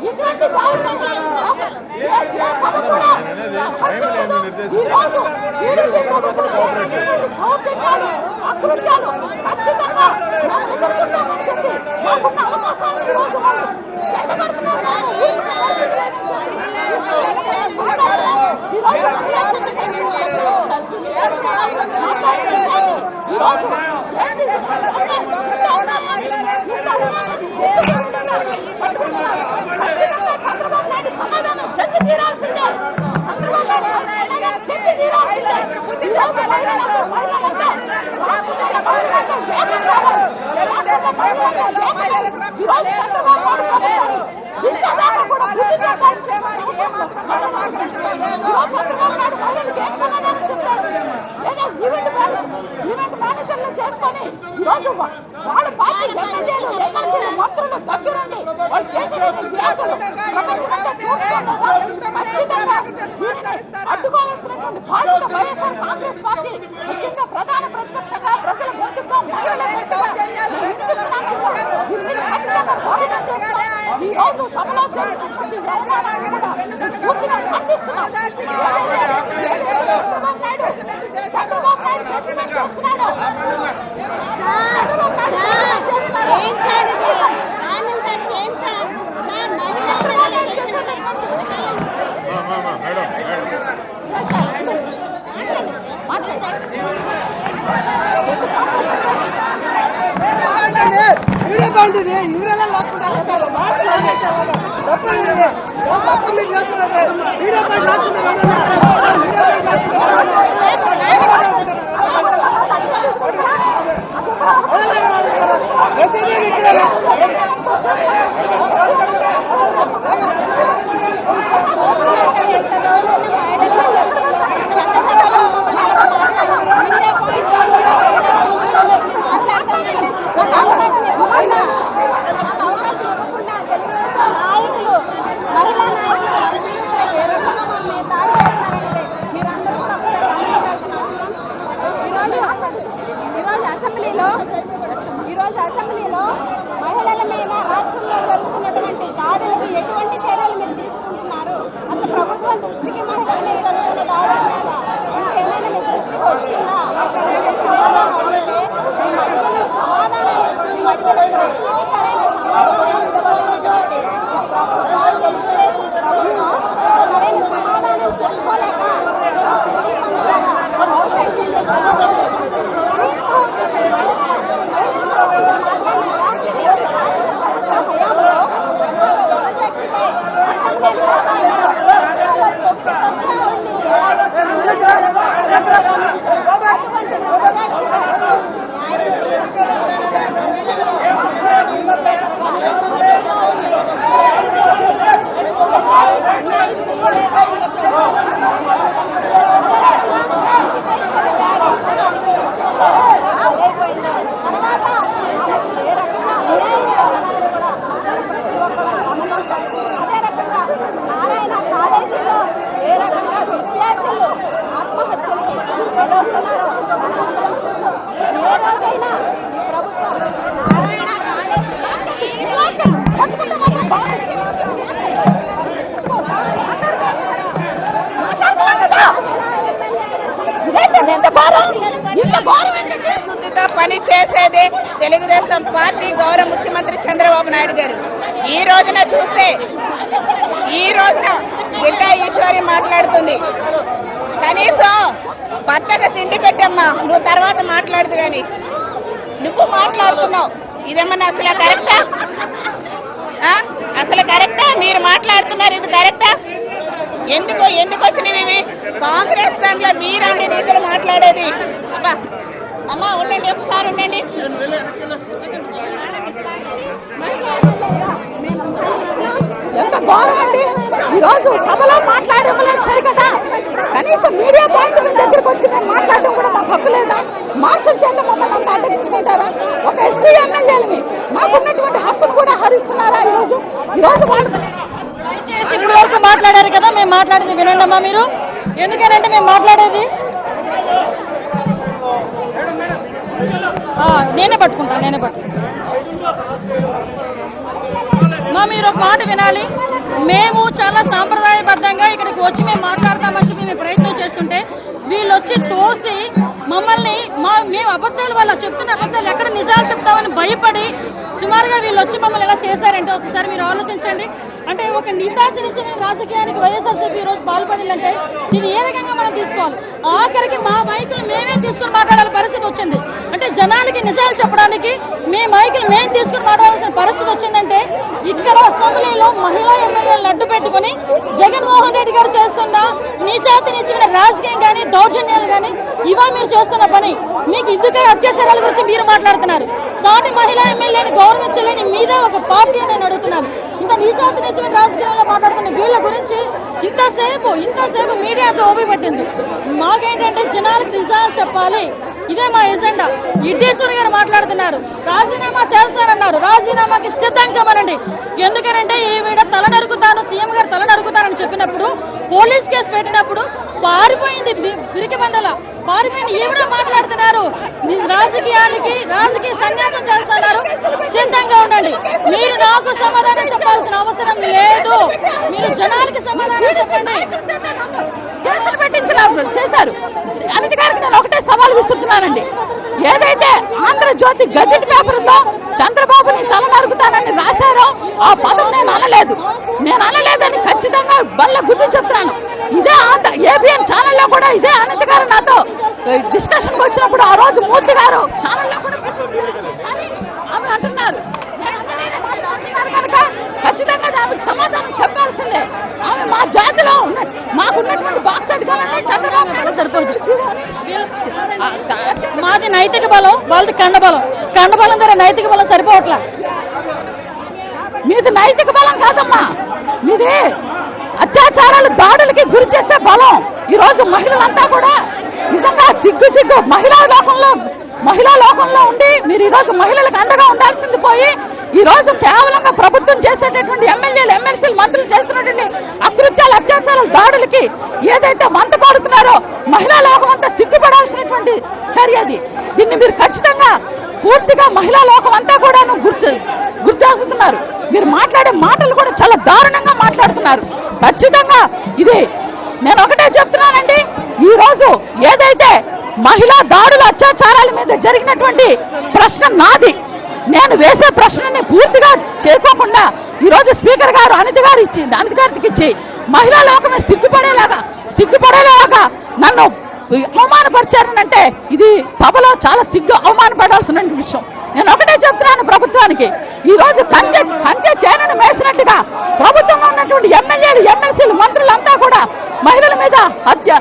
ఇటువంటి గవర్నమెంట్ ఏ దేశం కూడా ఈ రోజు టీడీపీ ప్రభుత్వం చేస్తున్నటువంటి దౌర్జన్యాలు, అకృత్యాలు ఖచ్చితంగా మనం ఎదుర్కొంటామని చెప్పి మాకున్న అవకాశాలను ఈ రోజు వాళ్ళు ఎండగడుతున్నారు. ఈ ఇంతదాకా కూడా బుద్ధి చేసుకొని ఈరోజు వాళ్ళ పార్టీ ఎమ్మెల్యేలు ఎమ్మెల్సీలు మంత్రులు దగ్గరుండి అడ్డుకోవాల్సినటువంటి బాధ్యత వైఎస్ఆర్ కాంగ్రెస్ పార్టీ ముఖ్యంగా ప్రధాన ప్రతిపక్షంగా ప్రజల ముందుగా ఈ రోజు సభలో చేసినటువంటి కూడా పూర్తిగా ఖండిస్తున్నాం. ಇವರೇ ಬಂದಿದೆ ಇವರೆಲ್ಲ ಲಾಕ್ ಪ್ರತಿದಿನ Vai lá, vai lá. Telugu Desam party గౌరవ ముఖ్యమంత్రి చంద్రబాబు నాయుడు గారు. ఈ రోజున చూస్తే ఈ రోజున గిడ్డా ఈశ్వరి మాట్లాడుతుంది. కనీసం భర్తకు తిండి పెట్టమ్మా నువ్వు తర్వాత మాట్లాడదు కానీ నువ్వు మాట్లాడుతున్నావు. ఇదేమన్నా అసలు కరెక్టా? ఆ? అసలు కరెక్టా? మీరు మాట్లాడుతున్నారు ఇది కరెక్టా? ఎందుకు ఎందుకు వచ్చినవి కాంగ్రెస్ దాంట్లో మీరండి ఇద్దరు మాట్లాడేది. అబ్బా అమ్మా ఉండండి ఒకసారి ఉండండి. ఎంత ఘోరం అండి ఈరోజు సభలో సభలో సరి కదా కనీసం మీడియా పాయింట్ మీ దగ్గరికి వచ్చి మేము మాట్లాడడం కూడా మాకు హక్కు లేదా? మార్షల్ చేత మమ్మల్ని అంత అడ్డగించుకుంటారా? ఒక ఎస్సీ ఎమ్మెల్యేలని మాకున్నటువంటి హక్కును కూడా హరిస్తున్నారా ఈరోజు? ఈరోజు వాళ్ళు ఇప్పుడు వరకు మాట్లాడారు కదా మేము మాట్లాడేది వినండమ్మా మీరు? ఎందుకనంటే మేము మాట్లాడేది? నేనే పట్టుకుంటాను నేనే పట్టుకుంటాను మా మీరు ఒక మాట వినాలి. మేము చాలా సాంప్రదాయబద్ధంగా ఇక్కడికి వచ్చి మేము మాట్లాడతామని చెప్పి మేము ప్రయత్నం చేస్తుంటే వీళ్ళు వచ్చి తోసి మమ్మల్ని మా మేము అబద్ధాలు వాళ్ళ చెప్తున్న అబద్ధాలు ఎక్కడ నిజాలు చెప్తామని భయపడి సుమారుగా వీళ్ళు వచ్చి మమ్మల్ని ఎలా చేశారంటే ఒకసారి మీరు ఆలోచించండి. అంటే ఒక నితాచరించిన రాజకీయానికి వైఎస్ఆర్సీపీ ఈ రోజు పాల్పడిందంటే ఇది ఏ రకంగా మనం తీసుకోవాలి? ఆఖరికి మా మైకులు మేమే తీసుకుని మాట్లాడాల్సిన పరిస్థితి వచ్చింది. అంటే జనాలకి నిజాలు చెప్పడానికి మీ మైకులు మేము తీసుకుని మాట్లాడాల్సిన పరిస్థితి వచ్చిందంటే ఇక్కడ అసెంబ్లీలో మహిళా ఎమ్మెల్యేలను అడ్డు పెట్టుకుని జగన్మోహన్ రెడ్డి గారు చేస్తున్న నీచాతి నిచ్చిన రాజకీయం కానీ దౌర్జన్యాలు కానీ ఇవా మీరు చేస్తున్న పని. మీకు ఇందుకే అత్యాచారాల గురించి మీరు మాట్లాడుతున్నారు. సాటి మహిళా ఎమ్మెల్యేని గౌరవించలేని మీద ఒక పార్టీ అని నేను అడుగుతున్నాను. ఇంత నీచాతి నిచ్చిన రాజకీయాల్లో మాట్లాడుతున్న వీళ్ళ గురించి ఇంతసేపు ఇంతసేపు మీడియాతో ఓపిపట్టింది మాకేంటంటే జనాలకు నిజాలు చెప్పాలి. ఇదే మా ఎజెండా. ఇదే గారు రాజీనామా చేస్తానన్నారు రాజీనామాకి సిద్ధం కమనండి ఎందుకనంటే ఈవిడ తల నరుకుతాను సీఎం గారు తల నరుకుతానని చెప్పినప్పుడు పోలీస్ కేసు పెట్టినప్పుడు పారిపోయింది బి- పిరికి బందల పారిపోయిన ఈవిడ మాట్లాడుతున్నారు. రాజకీయానికి రాజకీయ సన్యాసం చేస్తున్నారు. సిద్ధంగా ఉండండి. మీరు నాకు సమాధానం చెప్పాల్సిన అవసరం లేదు. మీరు జనాలకి సమాధానం చెప్పండి. కేసులు పెట్టించిన చేశారు. అనిత గారికి నేను ఒకటే సవాల్ విసురుతున్నానండి. ఏదైతే ఆంధ్రజ్యోతి గజెట్ పేపర్లో చంద్రబాబుని తల నరుకుతానని రాశారో ఆ పదం నేను అనలేదు. నేను అనలేదని ఖచ్చితంగా బల్ల గుర్తు చెప్తాను ఇదే ఆంధ్ర ఏబిఎన్ ఛానల్లో కూడా ఇదే అనంత గారు నాతో డిస్కషన్ వచ్చినప్పుడు ఆ రోజు మూర్తి గారు ఛానల్లో కూడా ఆమె అంటున్నారు కనుక ఖచ్చితంగా ఆమెకు సమాధానం చెప్పాల్సిందే. ఆమె మా జాతిలో ఉన్న మాకున్నటువంటి బాక్స్ అడగాలంటే చంద్రబాబు నాయుడు కా- నైతిక బలం వాళ్ళది కండబలం కండబలం ద్వారా నైతిక బలం సరిపోవట్లా? మీది నైతిక బలం కాదమ్మా. మీది అత్యాచారాలు దాడులకి గురి చేసే బలం. ఈ రోజు మహిళలంతా కూడా నిజంగా సిగ్గు సిగ్గు మహిళా లోకంలో మహిళా లోకంలో ఉండి మీరు ఈ రోజు మహిళలకు అండగా ఉండాల్సింది పోయి ఈ రోజు కేవలంగా ప్రభుత్వం చేసేటటువంటి ఎమ్మెల్యేలు ఎమ్మెల్సీలు మంత్రులు చేస్తున్నటువంటి అత్యాచారాలు దాడులకి ఏదైతే వంత పాడుతున్నారో మహిళా లోకం అంతా సిగ్గుపడాల్సినటువంటి చర్య అది. దీన్ని మీరు ఖచ్చితంగా పూర్తిగా మహిళా లోకం అంతా కూడాను గుర్తు గుర్తాగుతున్నారు మీరు మాట్లాడే మాటలు కూడా చాలా దారుణంగా మాట్లాడుతున్నారు. ఖచ్చితంగా ఇది నేను ఒకటే చెప్తున్నానండి. ఈ రోజు ఏదైతే మహిళా దాడుల అత్యాచారాల మీద జరిగినటువంటి ప్రశ్న నాది. నేను వేసే ప్రశ్నని పూర్తిగా చేయకోకుండా ఈరోజు స్పీకర్ గారు అనిత గారు ఇచ్చి అనిత గారికి ఇచ్చి మహిళా లోకమే సిగ్గుపడేలాగా సిగ్గుపడేలాగా నన్ను అవమానపరిచారనంటే ఇది సభలో చాలా సిగ్గు అవమానపడాల్సిన విషయం. నేను ఒకటే చెప్తున్నాను ప్రభుత్వానికి. ఈ రోజు కంచె కంచె చేనను మేసినట్టుగా ప్రభుత్వంలో ఉన్నటువంటి ఎమ్మెల్యేలు ఎమ్మెల్సీలు మంత్రులంతా కూడా మహిళల మీద హత్య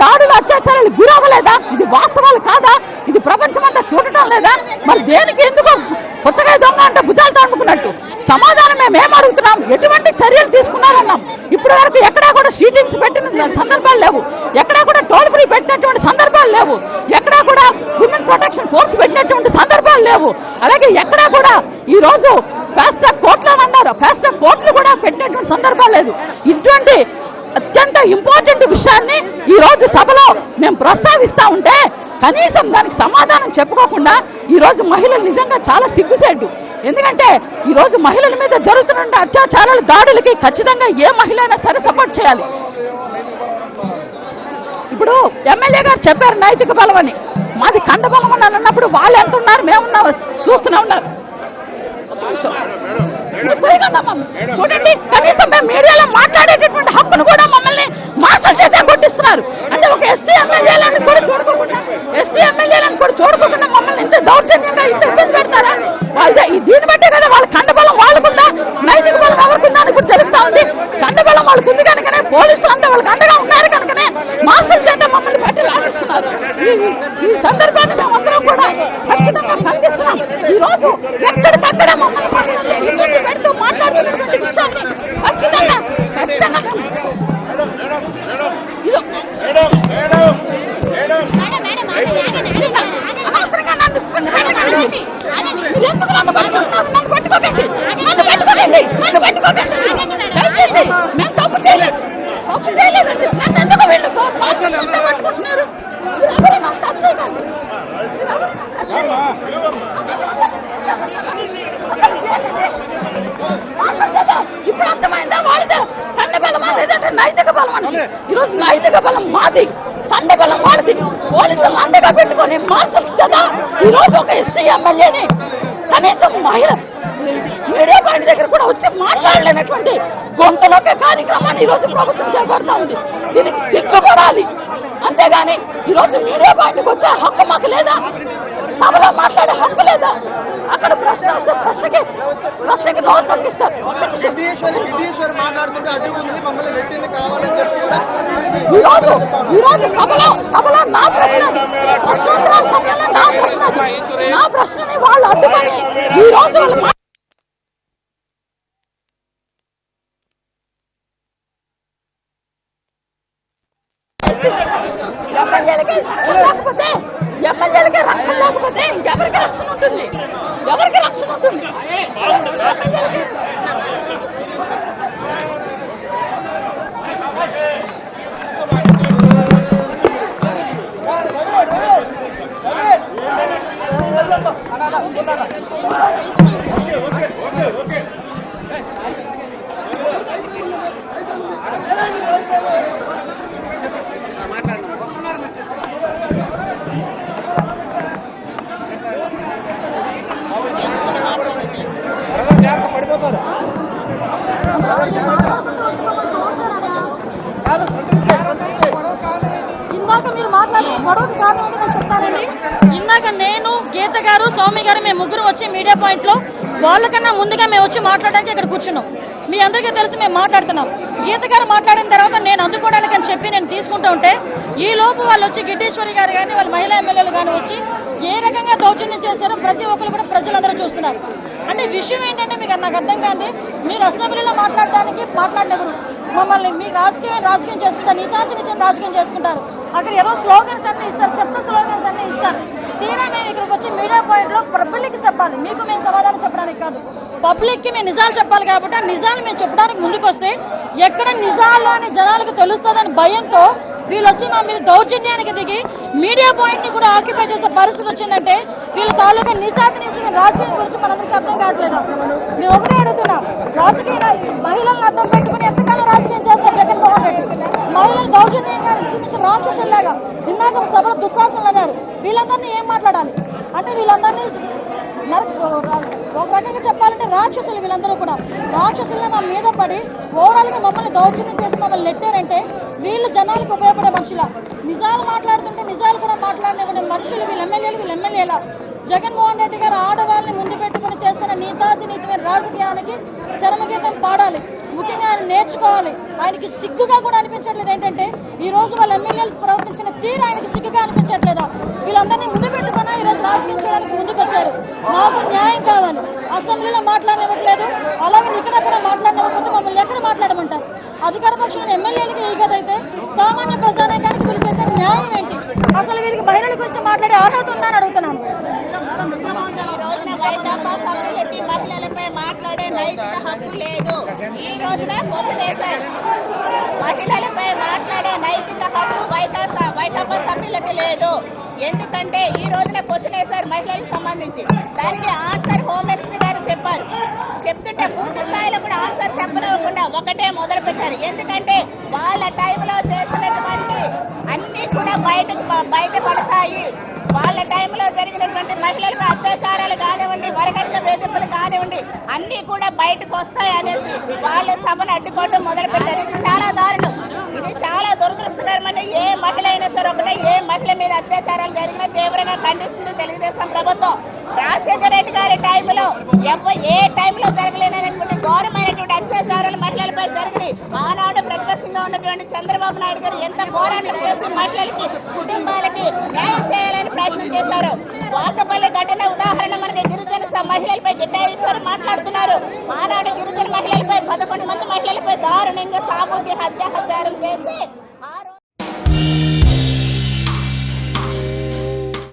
దాడులు అత్యాచారాలు గురవ్వలేదా? ఇది వాస్తవాలు కాదా? ఇది ప్రపంచమంతా చూడటం లేదా? మరి దేనికి ఎందుకు పుచ్చకాయ దొంగ అంటే భుజాలతో అనుకున్నట్టు సమాధానం మేము ఏం అడుగుతున్నాం. ఎటువంటి చర్యలు తీసుకున్నారన్నాం. ఇప్పటి వరకు ఎక్కడా కూడా షీటింగ్స్ పెట్టిన సందర్భాలు లేవు. ఎక్కడా కూడా టోల్ ఫ్రీ పెట్టినటువంటి సందర్భాలు లేవు. ఎక్కడా కూడా ఉమెన్ ప్రొటెక్షన్ ఫోర్స్ పెట్టినటువంటి సందర్భాలు లేవు. అలాగే ఎక్కడా కూడా ఈ రోజు ఫాస్ట్ ట్రాక్ కోర్టులు అన్నారు ఫాస్ట్ ట్రాక్ కోర్టులు కూడా పెట్టినటువంటి సందర్భాలు లేదు. ఇటువంటి అత్యంత ఇంపార్టెంట్ విషయాన్ని ఈ రోజు సభలో మేము ప్రస్తావిస్తా ఉంటే కనీసం దానికి సమాధానం చెప్పుకోకుండా ఈ రోజు మహిళలు నిజంగా చాలా సిగ్గుసేడ్డు ఎందుకంటే ఈ రోజు మహిళల మీద జరుగుతున్న అత్యాచారాలు దాడులకి ఖచ్చితంగా ఏ మహిళ అయినా సరే సపోర్ట్ చేయాలి. ఇప్పుడు ఎమ్మెల్యే గారు చెప్పారు నైతిక బలం అని. మాది కండ బలం అన్నప్పుడు వాళ్ళు ఎంత ఉన్నారు? మేమున్నాం చూస్తూనే ఉన్నారు చూడండి కనీసం మేము మీడియాలో మాట్లాడేటటువంటి హక్కును కూడా మమ్మల్ని మాటల చేసే కొట్టిస్తున్నారు. అంటే ఒక ఎస్టీ ఎమ్మెల్యేలను కూడా చూడకుండా ఎస్టీ ఎమ్మెల్యేలను కూడా చూడకుండా మమ్మల్ని ఇంత దౌర్జన్యంగా ఇంత ఇబ్బంది పెడతారా? వాళ్ళ దీన్ని బట్టే కదా వాళ్ళ కండబలం వాళ్ళకుందా? నైతిక బలం ఎవరికుందా అని కూడా తెలుస్తా ఉంది. కండబలం వాళ్ళకు ఉంది కనుకనే పోలీసులు అంతా వాళ్ళకి అండగా ఉన్నారు కనుకనే మాస్టర్ చేత మమ్మల్ని పట్టి లాగిస్తున్నారు ఈ- సందర్భాన్ని మేమందరం కూడా ఖచ్చితంగా ఖండిస్తున్నాం. ఈ రోజు ఎక్కడికక్కడ ఇబ్బంది పెడుతూ మాట్లాడుతున్నటువంటి విషయాన్ని ఖచ్చితంగా ఖచ్చితంగా నైతిక బలం అంటే ఈరోజు నైతిక బలం మాది. తండ బలం మాది పోలీసులు అండగా పెట్టుకొని మాసం కదా. ఈ రోజు ఒక ఎస్టీ ఎమ్మెల్యేని కనీసం మహిళ మీడియా పాయింట్ దగ్గర కూడా వచ్చి మాట్లాడలేనటువంటి గొంతులోకే కార్యక్రమాన్ని ఈ రోజు ప్రభుత్వం చేపడతా ఉంది. దీనికి సిగ్గుపడాలి అంతేగాని ఈరోజు మీడియా పాయింట్కి వచ్చే హక్కు మాకు లేదా? సభలో మాట్లాడే హక్కు లేదా? అక్కడ ప్రశ్న వస్తే ప్రశ్నకి ప్రశ్నకి నోరు తగ్గిస్తారు ఈరోజు సిద్ధేశ్వరి సభలో సభలో నా ప్రశ్న ప్రశ్నోత్తరాల సమయంలో నా ప్రశ్న నా ప్రశ్నని వాళ్ళు అడ్డుకొని ఈ రోజు వాళ్ళు ఇందాక నేను గీత గారు స్వామి గారు మేము ముగ్గురు వచ్చి మీడియా పాయింట్లో వాళ్ళకన్నా ముందుగా మేము వచ్చి మాట్లాడడానికి ఇక్కడ కూర్చున్నాం. మీ అందరికీ తెలిసి మేము మాట్లాడుతున్నాం. గీత గారు మాట్లాడిన తర్వాత నేను అందుకోవడానికి అని చెప్పి నేను తీసుకుంటూ ఉంటే ఈ లోపు వాళ్ళు వచ్చి గిడ్డేశ్వరి గారు కానీ వాళ్ళ మహిళా ఎమ్మెల్యేలు కానీ వచ్చి ఏ రకంగా దౌర్జన్యం చేశారో ప్రతి ఒక్కరు కూడా ప్రజలందరూ చూస్తున్నారు. అంటే విషయం ఏంటంటే మీకు నాకు అర్థం కాదు మీరు అసెంబ్లీలో మాట్లాడడానికి మాట్లాడినప్పుడు మమ్మల్ని మీ రాజకీయం రాజకీయం చేసుకుంటారు నీతాచి నిత్యం రాజకీయం చేసుకుంటారు. అక్కడ ఏవో స్లోగన్స్ అన్నీ ఇస్తారు చెత్త స్లోగన్స్ అన్నీ ఇస్తారు. తీరా మేము ఇక్కడికి వచ్చి మీడియా పాయింట్లో పబ్లిక్ చెప్పాలి. మీకు మేము సమాధానం చెప్పడానికి కాదు. పబ్లిక్కి మేము నిజాలు చెప్పాలి కాబట్టి నిజాలు మేము చెప్పడానికి ముందుకు వస్తే ఎక్కడ నిజాలు అని జనాలకు తెలుస్తుందని భయంతో వీళ్ళు వచ్చి మా మీద దౌర్జన్యానికి దిగి మీడియా పాయింట్ని కూడా ఆక్యుపై చేసే పరిస్థితి వచ్చిందంటే వీళ్ళ తాలూకా నిజాతి రాజకీయం గురించి మనందరికీ అర్థం కావట్లేదు. మేము ఒకటే అడుగుతున్నాం. రాజకీయ మహిళలను అర్థం పెట్టుకుని ఎంతకాలం రాజకీయం చేస్తారు జగన్మోహన్ రెడ్డి? మహిళలు దౌర్జన్యంగా చూపించిన రాక్షసుల్లాగా ఇందాక సభలో దుశ్శాసనలు అన్నారు. వీళ్ళందరినీ ఏం మాట్లాడాలి? అంటే వీళ్ళందరినీ ఒక రకంగా చెప్పాలంటే రాక్షసులు వీళ్ళందరూ కూడా. రాక్షసులు మా మీద పడి ఓవరాల్గా మమ్మల్ని దౌర్జన్యం చేసి మమ్మల్ని నెట్టారంటే వీళ్ళు జనాలకు ఉపయోగపడే మనుషుల. నిజాలు మాట్లాడుతుంటే నిజాలు కూడా మాట్లాడిన మనుషులు వీళ్ళు ఎమ్మెల్యేలు వీళ్ళు ఎమ్మెల్యేలా. జగన్మోహన్ రెడ్డి గారు ఆడవాళ్ళని ముందు పెట్టుకుని చేస్తున్న నీతాజీ నీతిమైన రాజకీయానికి చరమగీతం పాడాలి. ముఖ్యంగా ఆయన నేర్చుకోవాలి. ఆయనకి సిగ్గుగా కూడా అనిపించట్లేదు. ఏంటంటే ఈ రోజు వాళ్ళ ఎమ్మెల్యేలు ప్రవర్తించిన తీరు ఆయనకి సిగ్గుగా అనిపించట్లేదా. వీళ్ళందరినీ ముందు పెట్టుకున్నా ఈ రోజు రాజకీయం చేయడానికి ముందుకు వచ్చారు మాకు న్యాయం కావాలి. అసెంబ్లీలో మాట్లాడనివ్వట్లేదు. అలాగే ఇక్కడ కూడా మాట్లాడనివ్వకపోతే మమ్మల్ని ఎక్కడ మాట్లాడమంటారు? అధికార పక్షంలో ఎమ్మెల్యేలకి ఈగదైతే సామాన్య ప్రజానీకానికి వీళ్ళు చేసే న్యాయం ఏంటి? అసలు వీరికి మహిళల గురించి మాట్లాడే అర్హత ఉందని అడుగుతున్నాను. ఈ రోజున మహిళలపై మాట్లాడే నైతిక హక్కు లేదు. ఈ రోజున పొసలేశారు మహిళలపై మాట్లాడే నైతిక హక్కు వైకాపా వైకాపా సభ్యులకి లేదు. ఎందుకంటే ఈ రోజున క్వశ్చన్ వేశారు మహిళలకు సంబంధించి. దానికి ఆన్సర్ హోమ్ మినిస్టర్ గారు చెప్పారు. చెప్తుంటే పూర్తి స్థాయిలో కూడా ఆన్సర్ చెప్పలేకుండా ఒకటే మొదలు పెట్టారు. ఎందుకంటే వాళ్ళ టైంలో చేసినటువంటి అన్ని కూడా బయటకు బయటపడతాయి వాళ్ళ టైంలో జరిగినటువంటి మహిళలపై అత్యాచారాలు కానివ్వండి వరకట్న వేధింపులు కానివ్వండి అన్ని కూడా బయటకు వస్తాయి అనేసి వాళ్ళు సభను అడ్డుకోవడం మొదలుపెట్టారు. ఇది చాలా దారుణం. ఇది చాలా దురదృష్టకరమైన ఏ మహిళ అయినా సరే ఒకటే ఏ మహిళ మీద అత్యాచారాలు జరిగినా తీవ్రంగా ఖండిస్తుంది తెలుగుదేశం ప్రభుత్వం. రాజశేఖర రెడ్డి గారి టైంలో ఎవ ఏ టైంలో జరగలేనటువంటి ఘోరమైనటువంటి అత్యాచారాలు మహిళలపై జరిగినాయి. ఆనాడు ప్రతిపక్షంగా ఉన్నటువంటి చంద్రబాబు నాయుడు గారు ఎంత పోరాటం చేసి మహిళలకి కుటుంబాలకి న్యాయం చేయాలని ప్రయత్నం చేశారు. వాకపల్లి ఘటన ఉదాహరణ మనకి గిరిజన మహిళలపై గిడ్డాయేశ్వర్ మాట్లాడుతున్నారు. ఆనాడు గిరిజన మహిళలపై పదకొండు మంది మహిళలపై దారుణంగా సామూహిక హత్యాచారం చేసి